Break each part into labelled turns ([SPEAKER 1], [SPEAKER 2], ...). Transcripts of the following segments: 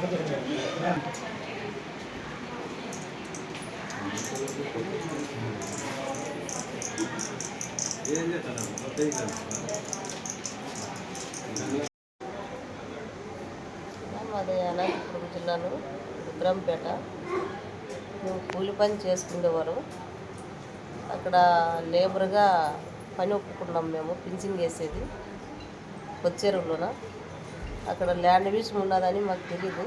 [SPEAKER 1] మాది అనంతపురం జిల్లాలో రుద్రంపేట. మేము కూలి పని చేసుకునేవారు. అక్కడ లేబర్గా పని ఒప్పుకున్నాం మేము పింఛింగ్ వేసేది. కొచ్చేరులోన అక్కడ ల్యాండ్ విషయం ఉన్నదని మాకు తెలీదు.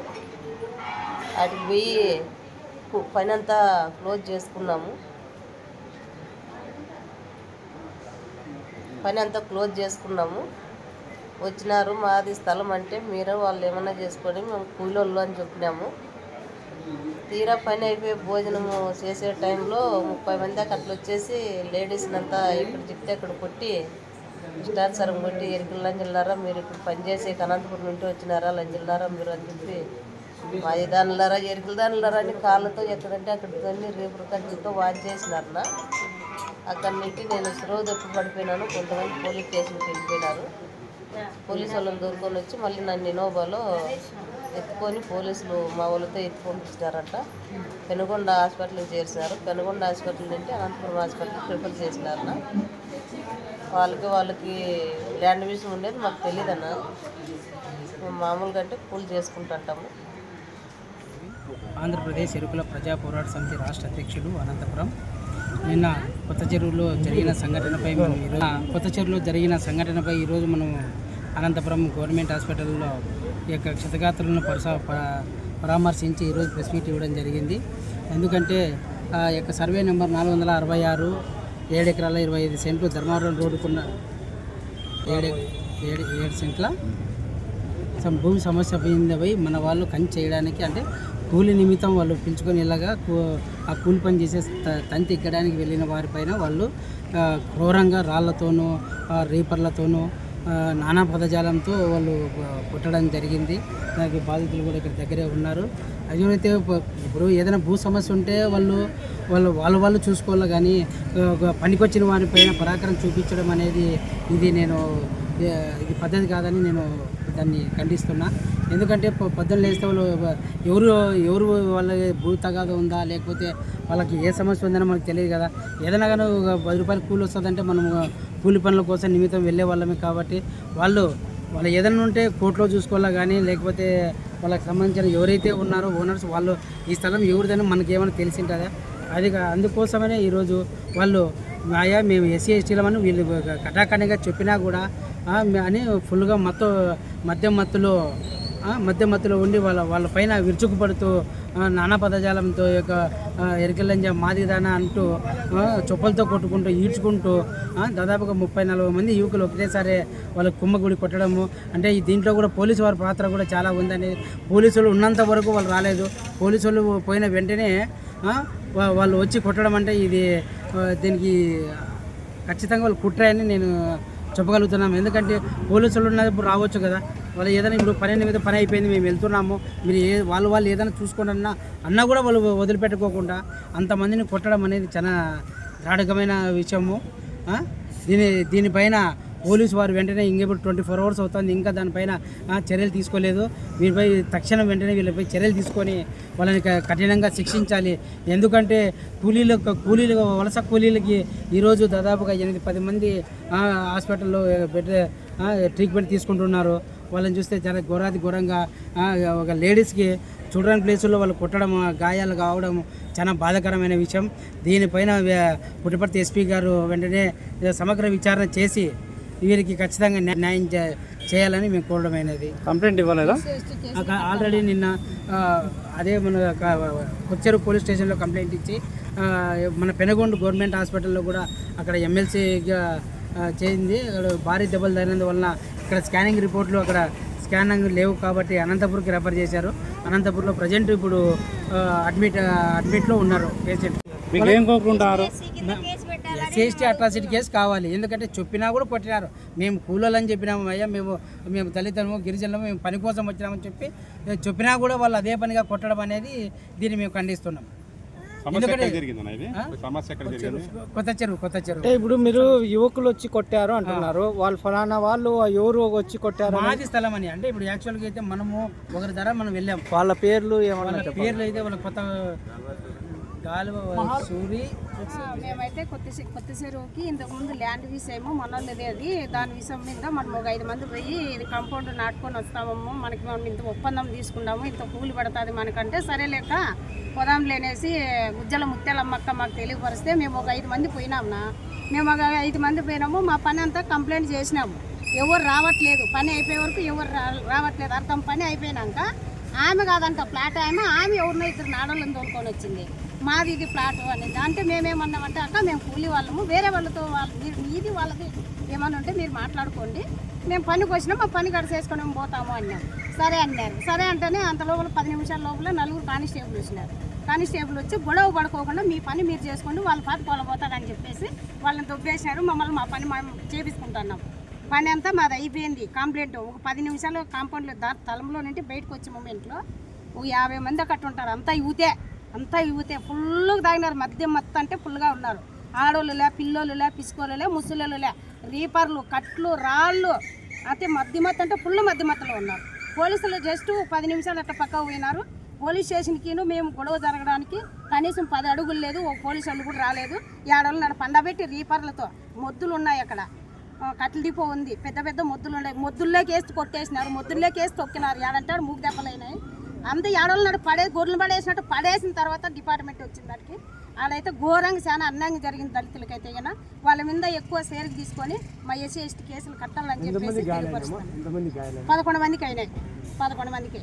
[SPEAKER 1] వాటికి పోయి కు- పని అంతా క్లోజ్ చేసుకున్నాము. పని అంతా క్లోజ్ చేసుకున్నాము. వచ్చినారు మాది స్థలం అంటే మీరు వాళ్ళు ఏమన్నా చేసుకొని మేము కూలోళ్ళు అని చెప్పినాము. తీరా పని అయిపోయి భోజనము చేసే టైంలో ముప్పై మంది అట్లా వచ్చేసి లేడీస్ని అంతా ఇక్కడ చెప్తే అక్కడ కొట్టి ఇష్టానుసారం కొట్టి ఎరికలు లంజిల్లారా మీరు ఇక్కడ పనిచేసే అనంతపురం నుండి వచ్చినారా లంజిల్లారా మీరు అని చెప్పి మాది దానిలారా ఎరుకులు దానిలారా అని కాళ్ళతో ఎక్కడంటే అక్కడ రేపు కట్టలతో వాచ్ చేసినారన్న. అక్కడి నుండి నేను స్రో తప్పి పడిపోయినాను. కొంతమంది పోలీస్ స్టేషన్కి వెళ్ళిపోయినారు. పోలీసు వాళ్ళని దొరుకొని వచ్చి మళ్ళీ నన్ను ఇనోబాలో ఎత్తుకొని పోలీసులు మా వాళ్ళతో ఎత్తి పంపించినారంట. పెనుగొండ హాస్పిటల్కి చేరినారు పెనుగొండ హాస్పిటల్ నుండి అనంతపురం హాస్పిటల్కి ప్రిఫర్ చేసినారన్న. వాళ్ళకి వాళ్ళకి ల్యాండ్ విషయం ఉండేది మాకు తెలియదన్న మేము మామూలుగా అంటే కూల్ చేసుకుంటుంటాము.
[SPEAKER 2] ఆంధ్రప్రదేశ్ ఎరుకుల ప్రజా పోరాట సమితి రాష్ట్ర అధ్యక్షుడు అనంతపురం. నిన్న కొత్త చెరువులో జరిగిన సంఘటనపై మనం ఈరోజు కొత్త చెరువులో జరిగిన సంఘటనపై ఈరోజు మనం అనంతపురం గవర్నమెంట్ హాస్పిటల్లో ఈ యొక్క క్షతగాత్రులను పరిస ప- పరామర్శించి ఈరోజు ప్రెస్ మీట్ ఇవ్వడం జరిగింది. ఎందుకంటే ఆ యొక్క సర్వే నెంబర్ నాలుగు వందల అరవై ఆరు ఏడు ఎకరాల ఇరవై ఐదు సెంట్లు ధర్మవరం రోడ్డుకున్న ఏడు ఏడు ఏడు సెంట్ల భూమి సమస్య పోయిందపై మన వాళ్ళు కంచి చేయడానికి అంటే కూలి నిమిత్తం వాళ్ళు పిలుచుకొని ఇలాగా కూ- ఆ కూలి పని చేసే త- తంతి ఎక్కడానికి వెళ్ళిన వారిపైన వాళ్ళు క్రూరంగా రాళ్ళతోనూ రీపర్లతోనూ నానా పదజాలంతో వాళ్ళు పుట్టడం జరిగింది. దానికి బాధితులు కూడా ఇక్కడ దగ్గరే ఉన్నారు. అయితే ఇప్పుడు ఏదైనా భూ సమస్య ఉంటే వాళ్ళు వాళ్ళు వాళ్ళు వాళ్ళు చూసుకోవాలి కానీ ఒక పనికొచ్చిన వారిపైన పరాక్రమం చూపించడం అనేది ఇది నేను ఇది పద్ధతి కాదని నేను దాన్ని ఖండిస్తున్నా. ఎందుకంటే పొద్దున్న లేస్తే వాళ్ళు ఎవరు ఎవరు వాళ్ళ భూ తగాద ఉందా లేకపోతే వాళ్ళకి ఏ సమస్య ఉందని మనకు తెలియదు కదా. ఏదైనా కానీ ఒక పది రూపాయలు కూలి వస్తుందంటే మనం కూలి పనుల కోసం నిమిత్తం వెళ్ళే వాళ్ళమే కాబట్టి వాళ్ళు వాళ్ళు ఏదైనా ఉంటే కోర్టులో చూసుకోవాలా కానీ లేకపోతే వాళ్ళకి సంబంధించిన ఎవరైతే ఉన్నారో ఓనర్స్ వాళ్ళు ఈ స్థలం ఎవరిదైనా మనకి ఏమైనా తెలిసి ఉంటుందా అది అందుకోసమనే ఈరోజు వాళ్ళు ఆయా మేము ఎస్సీ ఎస్టీలమని వీళ్ళు కటాకణిగా చెప్పినా కూడా అని ఫుల్గా మత్తు మద్యం మత్తులో మధ్య మధ్యలో ఉండి వాళ్ళ వాళ్ళ పైన విరుచుకుపడుతూ నానా పదజాలంతో యొక్క ఆ, మాదిదాన అంటూ చొప్పలతో కొట్టుకుంటూ ఈడ్చుకుంటూ దాదాపుగా ముప్పై నలభై మంది యువకులు ఒకటేసారి వాళ్ళ కుమ్మగుడి కొట్టడము. అంటే దీంట్లో కూడా పోలీసు వారి పాత్ర కూడా చాలా ఉందని పోలీసులు ఉన్నంత వరకు వాళ్ళు రాలేదు. పోలీసులు పోయిన వెంటనే వా- వాళ్ళు వచ్చి కొట్టడం అంటే ఇది దీనికి ఖచ్చితంగా వాళ్ళు కుట్రాయని నేను చెప్పగలుగుతున్నాము ఎందుకంటే పోలీసులు ఉన్నప్పుడు రావచ్చు కదా. వాళ్ళు ఏదైనా ఇప్పుడు పని మీద పని అయిపోయింది మేము వెళ్తున్నాము. మీరు ఏ వాళ్ళు వాళ్ళు ఏదైనా చూసుకోండి అన్నా అన్నా కూడా వాళ్ళు వదిలిపెట్టుకోకుండా అంతమందిని కొట్టడం అనేది చాలా రాడకమైన విషయము. దీని దీనిపైన పోలీసు వారు వెంటనే ఇంకెప్పుడు ట్వంటీ ఫోర్ అవర్స్ అవుతుంది. ఇంకా దానిపైన చర్యలు తీసుకోలేదు. వీరిపై తక్షణం వెంటనే వీళ్ళపై చర్యలు తీసుకొని వాళ్ళని కఠినంగా శిక్షించాలి. ఎందుకంటే కూలీలు కూలీలు వలస కూలీలకి ఈరోజు దాదాపుగా ఎనిమిది పది మంది హాస్పిటల్లో బెడ్ ట్రీట్మెంట్ తీసుకుంటున్నారు. వాళ్ళని చూస్తే చాలా ఘోరాది ఘోరంగా ఒక లేడీస్కి చూడని ప్లేసుల్లో వాళ్ళు కొట్టడం గాయాలు కావడం చాలా బాధాకరమైన విషయం. దీనిపైన పుట్టపర్తి ఎస్పీ గారు వెంటనే సమగ్ర విచారణ చేసి వీరికి ఖచ్చితంగా న్యా- న్యాయం చే- చేయాలని మేము కోరడమైనది
[SPEAKER 3] కంప్లైంట్ ఇవ్వలేదా?
[SPEAKER 2] అక్కడ ఆల్రెడీ నిన్న అదే మన కొచ్చేరు పోలీస్ స్టేషన్లో కంప్లైంట్ ఇచ్చి మన పెనగొండ గవర్నమెంట్ హాస్పిటల్లో కూడా అక్కడ ఎమ్మెల్సీగా చేయింది. అక్కడ భారీ దెబ్బలు తగినందు వలన ఇక్కడ స్కానింగ్ రిపోర్ట్లు అక్కడ స్కానింగ్ లేవు కాబట్టి అనంతపూర్కి రెఫర్ చేశారు. అనంతపూర్లో ప్రజెంట్ ఇప్పుడు అడ్మిట్ అడ్మిట్లో ఉన్నారు పేషెంట్.
[SPEAKER 3] మీకు ఏం కోరుకుంటారు
[SPEAKER 2] ఎస్సీ అట్రాసిటీ కేసు కావాలి. ఎందుకంటే చెప్పినా కూడా కొట్టినారు. మేము కూలోళ్ళని చెప్పినాము అయ్యా మేము మేము దళితులము గిరిజనులము మేము పని కోసం వచ్చినామని చెప్పి చెప్పినా కూడా వాళ్ళు అదే పనిగా కొట్టడం అనేది దీన్ని మేము ఖండిస్తున్నాం.
[SPEAKER 3] సమస్య ఎక్కడ జరిగిందన్న ఇది? సమస్య ఎక్కడ జరిగింది?
[SPEAKER 2] కొత్త చెరువు కొత్త చెరువు.
[SPEAKER 4] ఇప్పుడు మీరు యువకులు వచ్చి కొట్టారు అంటున్నారు. వాళ్ళు ఫలానా వాళ్ళు ఎవరు వచ్చి కొట్టారు
[SPEAKER 2] మాది స్థలం అని. అంటే ఇప్పుడు యాక్చువల్గా అయితే మనము ఒకరి ధర మనం వెళ్ళాం.
[SPEAKER 4] వాళ్ళ పేర్లు ఏమన్నా
[SPEAKER 2] పేర్లు అయితే వాళ్ళ కొత్త సూరి.
[SPEAKER 5] మేమైతే కొత్త కొత్త చెరువుకి ఇంతకుముందు ల్యాండ్ విషయము మొన్నది అది. దాని విషయం మీద మనం ఒక ఐదు మంది పోయి ఇది కాంపౌండ్ నాటుకొని వస్తామమ్మ మనకి మనం ఇంత ఒప్పందం తీసుకున్నాము ఇంత కూలి పడుతుంది మనకంటే. సరే లేక పొదాం లేనేసి గుజ్జల ముత్యాలమ్మక్క మాకు తెలియపరిస్తే మేము ఒక ఐదు మంది పోయినాంనా మేము ఒక ఐదు మంది పోయినాము. మా పని అంతా కంప్లైంట్ చేసినాము. ఎవరు రావట్లేదు. పని అయిపోయే వరకు ఎవరు రా- రావట్లేదు. అర్థం పని అయిపోయినాక ఆమె కాదంట. ప్లాట్ ఆమె. ఆమె ఎవరినో ఇద్దరు నాడోళ్ళని తోలుకొని వచ్చింది. మాది ఇది ప్లాట్ అనేది. అంటే మేమేమన్నామంటే అక్క మేము కూలి వాళ్ళము వేరే వాళ్ళతో వాళ్ళు మీరు మీది వాళ్ళది. ఏమన్నా ఉంటే మీరు మాట్లాడుకోండి. మేము పనికి వచ్చినా మా పని కడ చేసుకొని మేము పోతాము అన్నాం సరే అన్నారు. సరే అంటేనే అంత లోపల పది నిమిషాల లోపల నలుగురు కానిస్టేబుల్ వచ్చినారు. కానిస్టేబుల్ వచ్చి గొడవ పడుకోకుండా మీ పని మీరు చేసుకోండి వాళ్ళ పాత పోతారని చెప్పేసి వాళ్ళని దొబ్బేసినారు. మమ్మల్ని మా పని మేము చేపించుకుంటున్నాం. పని అంతా మాది అయిపోయింది. కంప్లైంట్ ఒక పది నిమిషాలు కాంపౌండ్లో దా తలంలో నుండి బయటకు వచ్చే మూమెంట్లో ఒక యాభై మంది అక్కడ ఉంటారు. అంతా యూతే. అంతా యువతే ఫుల్గా తాగినారు. మధ్య మత్త అంటే ఫుల్గా ఉన్నారు. ఆడోళ్ళులే పిల్లోళ్ళులే పిసుకోళ్ళులే ముసలోళ్ళులే రీపర్లు కట్లు రాళ్ళు అయితే మధ్య మొత్తం అంటే ఫుల్ మధ్య ఉన్నారు. పోలీసులు జస్ట్ పది నిమిషాలు అట్లా పక్కకు పోయినారు. పోలీస్ స్టేషన్కి మేము గొడవ జరగడానికి కనీసం పది అడుగులు లేదు. ఓ పోలీసు వాళ్ళు కూడా రాలేదు. ఏడాళ్ళు నన్ను పండబెట్టి రీపర్లతో మొద్దులు ఉన్నాయి అక్కడ. ఆ, కట్టెల డిపో ఉంది. పెద్ద పెద్ద మొద్దులు ఉన్నాయి. మొద్దుల్లోకి వేసి కొట్టేసినారు. మొద్దుల్లోకి వేసి తొక్కినారు. ఏడంటాడు మూగు దెబ్బలైనాయి. అంత ఏడోళ్ళు నాడు పడే గొడ్లు పడేసినట్టు పడేసిన తర్వాత డిపార్ట్మెంట్ వచ్చింది దానికి. ఆడైతే ఘోరంగా చాలా అన్యాయం జరిగింది దళితులకైతే అయినా వాళ్ళ మీద ఎక్కువ సేరికి తీసుకొని మా ఎస్సీ ఎస్టీ కేసులు కట్టాలని చెప్పేసి పదకొండు మందికి అయినాయి. పదకొండు మందికి.